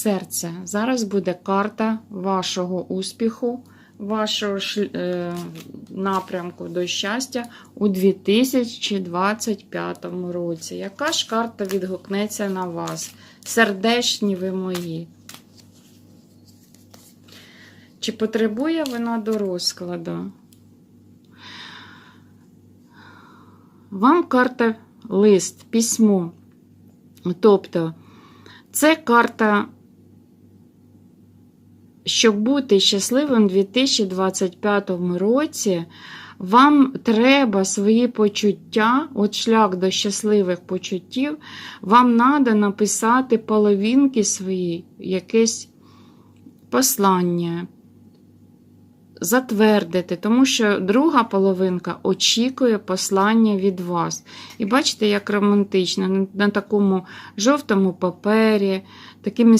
серце. Зараз буде карта вашого успіху, вашого е, напрямку до щастя у 2025 році. Яка ж карта відгукнеться на вас? Сердечні ви мої. Чи потребує вона до розкладу? Вам карта лист, письмо. Тобто, це карта, щоб бути щасливим у 2025 році, вам треба свої почуття, от шлях до щасливих почуттів, вам треба написати половинки свої, якесь послання, затвердити, тому що друга половинка очікує послання від вас. І бачите, як романтично, на такому жовтому папері, такими